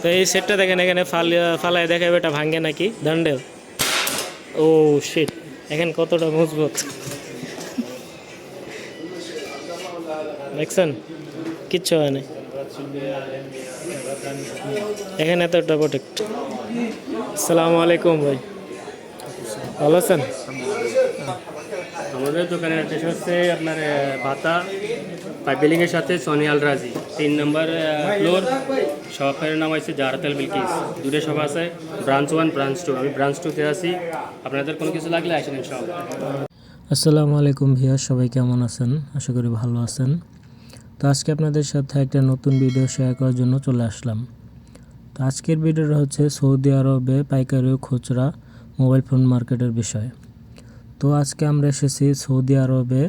তো এই সেটটা দেখেন, এখানে ফালিয়া ফালায় দেখাবে, এটা ভাঙে নাকি? দান্ডেল। ও শিট এখানে কতটা মজবুত। দেখছেন? কিচ্ছু হয় না এখানে এতটা প্রোটেক্ট আসসালামু আলাইকুম ভাই। ভালো আছেন? আমাদের দোকানের অ্যাড্রেস হচ্ছে আপনার ভাতা পাইপ বিল্ডিংয়ের সাথে সনি আলরাজি, তিন নম্বর ফ্লোর। শপের নাম হয়েছে জারাতেল বিলকিস। দুটো শপ আছে, ব্রাঞ্চ ওয়ান, ব্রাঞ্চ টু। আমি ব্রাঞ্চ টুতে আছি। আপনাদের কোনো কিছু লাগলে আসেন সব আসসালামু আলাইকুম ভিয়া, সবাই কেমন আছেন? আশা করি ভালো আছেন। তো আজকে আপনাদের সাথে একটা নতুন ভিডিও শেয়ার করার জন্য চলে আসলাম। তো আজকের ভিডিওটা হচ্ছে সৌদি আরবে পাইকারি ও খুচরা মোবাইল ফোন মার্কেটের বিষয়। তো আজকে আমরা এসেছি সৌদি আরবে,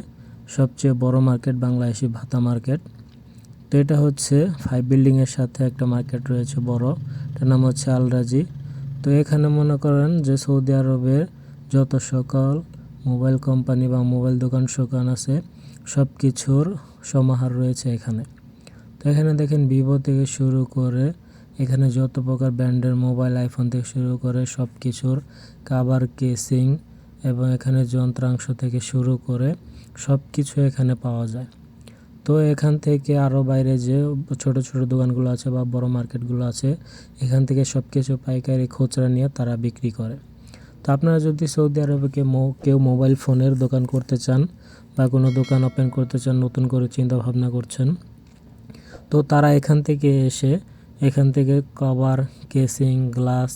সবচেয়ে বড় মার্কেট বাংলাদেশি ভাতা মার্কেট। তো এটা হচ্ছে ফাইভ বিল্ডিংয়ের সাথে একটা মার্কেট রয়েছে বড়, এটার নাম হচ্ছে আলরাজি তো এখানে মনে করেন যে সৌদি আরবের যত সকল মোবাইল কোম্পানি বা মোবাইল দোকান সোকান আছে সব কিছুর সমাহার রয়েছে এখানে। তো এখানে দেখেন ভিভো থেকে শুরু করে এখানে যত প্রকার ব্র্যান্ডের মোবাইল আইফোন থেকে শুরু করে সব কিছুর কাবার কেসিং এবং এখানে যন্ত্রাংশ থেকে শুরু করে সব কিছু এখানে পাওয়া যায়। তো এখান থেকে আরও বাইরে যে ছোট ছোট দোকানগুলো আছে বা বড় মার্কেটগুলো আছে, এখান থেকে সব কিছু পাইকারি খুচরা নিয়ে তারা বিক্রি করে। তো আপনারা যদি সৌদি আরবে কেউ মোবাইল ফোনের দোকান করতে চান বা কোনো দোকান ওপেন করতে চান, নতুন করে চিন্তা ভাবনা করছেন, তো তারা এখান থেকে এসে এখান থেকে কভার, কেসিং, গ্লাস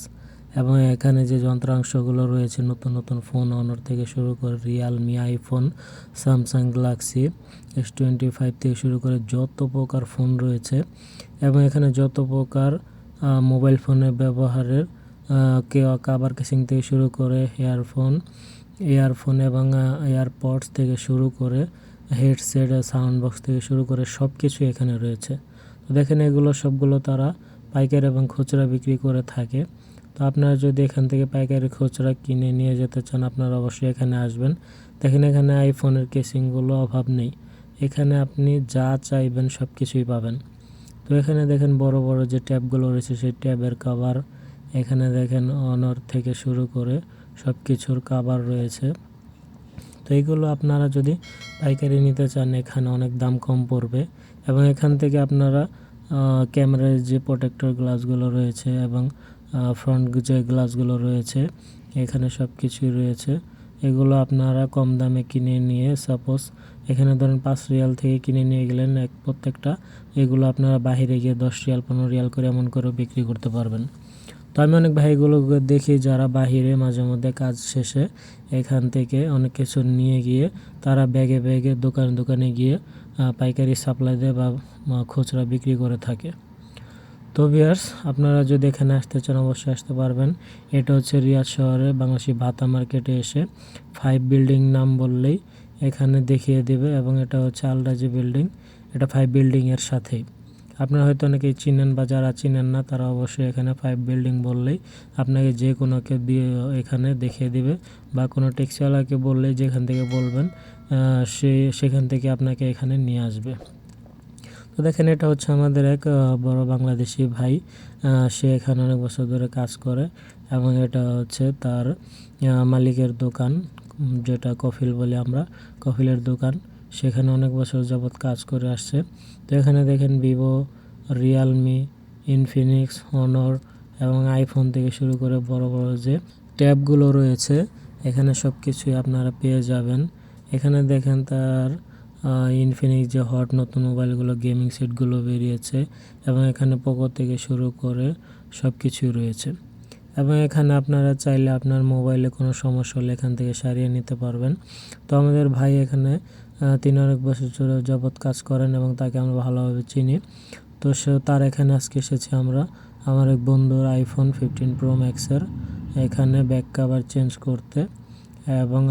এবং এখানে যে যন্ত্রাংশগুলো রয়েছে, নতুন নতুন ফোন অনর থেকে শুরু করে Realme iPhone Samsung Galaxy S twenty five থেকে শুরু করে যত প্রকার ফোন রয়েছে এবং এখানে যত প্রকার মোবাইল ফোনের ব্যবহারের কাবার কেসিং থেকে শুরু করে হেয়ারফোন ইয়ারফোন এবং এয়ারপডস থেকে শুরু করে হেডসেট সাউন্ড বক্স থেকে শুরু করে সব কিছু এখানে রয়েছে। তো দেখেন এগুলো সবগুলো তারা পাইকারি এবং খুচরা বিক্রি করে থাকে। তো আপনারা যদি এখান থেকে পাইকারি খুচরা কিনে নিয়ে যেতে চান, আপনারা অবশ্যই এখানে আসবেন। দেখেন, এখানে আইফোনের কেসিংগুলো অভাব নেই। এখানে আপনি যা চাইবেন সব কিছুই পাবেন। তো এখানে দেখেন, বড় বড় যে ট্যাবগুলো রয়েছে, সেই ট্যাবের কাভার এখানে দেখেন অনর থেকে শুরু করে সব কিছুর কাভার রয়েছে। তো এইগুলো আপনারা যদি পাইকারি নিতে চান, এখানে অনেক দাম কম পড়বে। এবং এখান থেকে আপনারা ক্যামেরার যে প্রোটেক্টর গ্লাসগুলো রয়েছে এবং ফ্রন্ট যে গ্লাসগুলো রয়েছে, এখানে সব কিছুই রয়েছে। এগুলো আপনারা কম দামে কিনে নিয়ে সাপোজ এখানে ধরেন পাঁচ রিয়াল থেকে কিনে নিয়ে গেলেন এক প্রত্যেকটা, এগুলো আপনারা বাইরে গিয়ে দশ রিয়াল, পনেরো রিয়াল করে এমন করে বিক্রি করতে পারবেন। তো আমি অনেক ভাইগুলোকে দেখি যারা বাহিরে মাঝে মধ্যে কাজ শেষে এখান থেকে অনেক কিছু নিয়ে গিয়ে, তারা ব্যাগে ব্যাগে দোকানে দোকানে গিয়ে পাইকারি সাপ্লাই দেয় বা খুচরা বিক্রি করে থাকে। তো ভিয়ার্স আপনারা যদি এখানে আসতে চান, অবশ্যই আসতে পারবেন। এটা হচ্ছে রিয়াদ শহরে বাংলাদেশি ভাতা মার্কেটে এসে ফাইভ বিল্ডিং নাম বললেই এখানে দেখিয়ে দেবে এবং এটা হচ্ছে আলরাজি বিল্ডিং এটা ফাইভ বিল্ডিংয়ের সাথেই। আপনারা হয়তো অনেকেই চিনেন বা যারা চিনেন না, তারা অবশ্যই এখানে ফাইভ বিল্ডিং বললেই আপনাকে যে কোনোকে দিয়ে এখানে দেখিয়ে দিবে বা কোনো ট্যাক্সিওয়ালাকে বললেই যেখান থেকে বলবেন সে সেখান থেকে আপনাকে এখানে নিয়ে আসবে। তো দেখেন, এটা হচ্ছে আমাদের এক বড় বাংলাদেশি ভাই সে এখানে অনেক বছর ধরে কাজ করে এবং এটা হচ্ছে তার মালিকের দোকান যেটা কফিল বলি আমরা, কফিলের দোকান। সেখানে অনেক বছর যাবৎ কাজ করে আসছে। তো এখানে দেখেন ভিভো রিয়ালমি ইনফিনিক্স হনর এবং আইফোন থেকে শুরু করে বড় বড় যে ট্যাবগুলো রয়েছে, এখানে সব কিছুই আপনারা পেয়ে যাবেন। এখানে দেখেন তার ইনফিনিক্স যে হট নতুন মোবাইলগুলো গেমিং সেটগুলো বেরিয়েছে এবং এখানে পোকো থেকে শুরু করে সব কিছুই রয়েছে। এবং এখানে আপনারা চাইলে আপনার মোবাইলে কোনো সমস্যা হলে এখান থেকে সারিয়ে নিতে পারবেন। তো আমাদের ভাই এখানে তিনি অনেক বছর যাবৎ কাজ করেন এবং তাকে আমরা ভালোভাবে চিনি। তো সে, তার এখানে আজকে এসেছি আমরা। আমার এক বন্ধুর আইফোন ফিফটিন প্রো ম্যাক্সের এখানে ব্যাক কাভার চেঞ্জ করতে এবং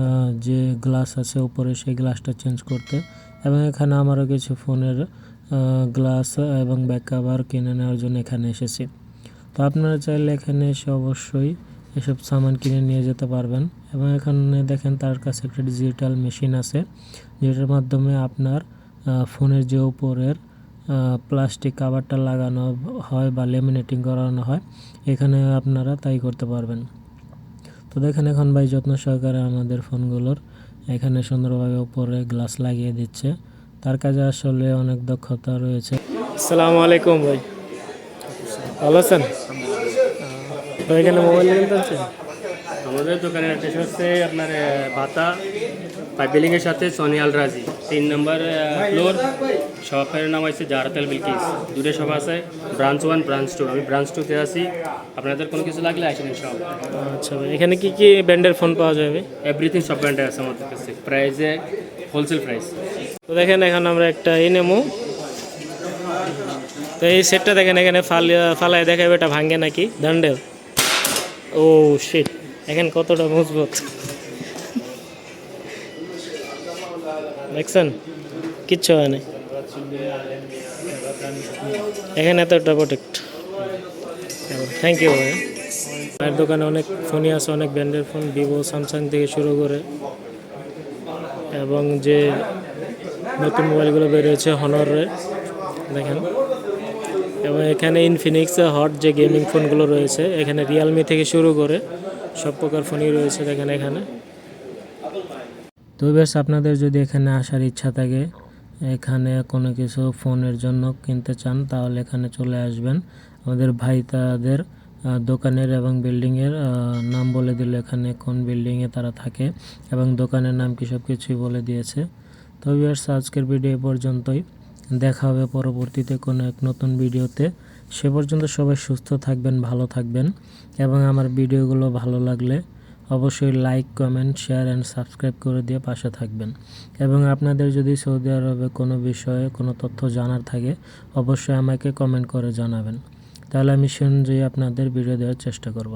যে গ্লাস আছে উপরে, সেই গ্লাসটা চেঞ্জ করতে এবং এখানে আমারও কিছু ফোনের গ্লাস এবং ব্যাক কাভার কিনে নেওয়ার জন্য এখানে এসেছি। তো আপনারা চাইলে এখানে এসে অবশ্যই এসব সামান কিনে নিয়ে যেতে পারবেন এবং এখানে দেখেন তার কাছে একটা ডিজিটাল মেশিন আছে, যেটার মাধ্যমে আপনার ফোনের যে উপরের প্লাস্টিক কাভারটা লাগানো হয় বা লেমিনেটিং করানো হয়, এখানে আপনারা তাই করতে পারবেন। তো দেখেন এখন ভাই যত্ন সহকারে আমাদের ফোনগুলোর এখানে সুন্দরভাবে উপরে গ্লাস লাগিয়ে দিচ্ছে। তার কাজে আসলে অনেক দক্ষতা রয়েছে। আসসালামু আলাইকুম ভাই। ভালো আছেন? তো এখানে মোবাইল নিয়ে আমাদের দোকানের অ্যাড্রেস হচ্ছে আপনার ভাতা পাইপ বিল্ডিংয়ের সাথে সনি আলরাজি। তিন নম্বর ফ্লোর। শপের নাম হচ্ছে জারাতেল বিলকিস দূরে সব আছে ব্রাঞ্চ ওয়ান ব্রাঞ্চ টু। আমি ব্রাঞ্চ টুতে আছি। আপনাদের কোনো কিছু লাগলে আসেন সব আচ্ছা ভাই এখানে কি কি ব্র্যান্ডের ফোন পাওয়া যাবে এভরিথিং সব ব্র্যান্ডে আছে আমাদের কাছে। প্রাইসে হোলসেল প্রাইস তো দেখেন এখন আমরা একটা এ নেব তো এই সেটটা দেখেন এখানে ফাল ফালায় দেখাবে এটা ভাঙ্গে নাকি? দান্ডেল। ও শিট এখন কতটা মজবুত। দেখছেন? কিচ্ছু হয় না এখানে এতটা প্রোটেক্ট থ্যাংক ইউ ভাই। মায়ের দোকানে অনেক ফোনই আছে, অনেক ব্র্যান্ডের ফোন ভিভো স্যামসাং থেকে শুরু করে। এবং যে নতুন মোবাইলগুলো বেরিয়েছে হনরের দেখেন। এবং এখানে ইনফিনিক্স হট যে গেমিং ফোনগুলো রয়েছে, এখানে রিয়েলমি থেকে শুরু করে সব প্রকার ফোনই রয়েছে দেখেন এখানে। তো বেশ, আপনাদের যদি এখানে আসার ইচ্ছা থাকে এখানে কোনো কিছু ফোনের জন্য কিনতে চান, তাহলে এখানে চলে আসবেন। আমাদের ভাই তাদের দোকানের এবং বিল্ডিংয়ের নাম বলে দিল এখানে কোন বিল্ডিংয়ে তারা থাকে এবং দোকানের নাম কি সব কিছুই বলে দিয়েছে। তো ভিউয়ার্স আজকের ভিডিও পর্যন্তই। দেখা হবে পরবর্তীতে কোনো এক নতুন ভিডিওতে সে পর্যন্ত সবাই সুস্থ থাকবেন, ভালো থাকবেন এবং আমার ভিডিওগুলো ভালো লাগলে অবশ্যই like comment share and subscribe করে দিয়ে পাশে থাকবেন। এবং আপনাদের যদি সৌদি আরবে কোনো বিষয়ে কোনো তথ্য জানার থাকে, অবশ্যই আমাকে কমেন্ট করে জানাবেন। তাহলে আমি সে অনুযায়ী আপনাদের ভিডিও দেওয়ার চেষ্টা করব।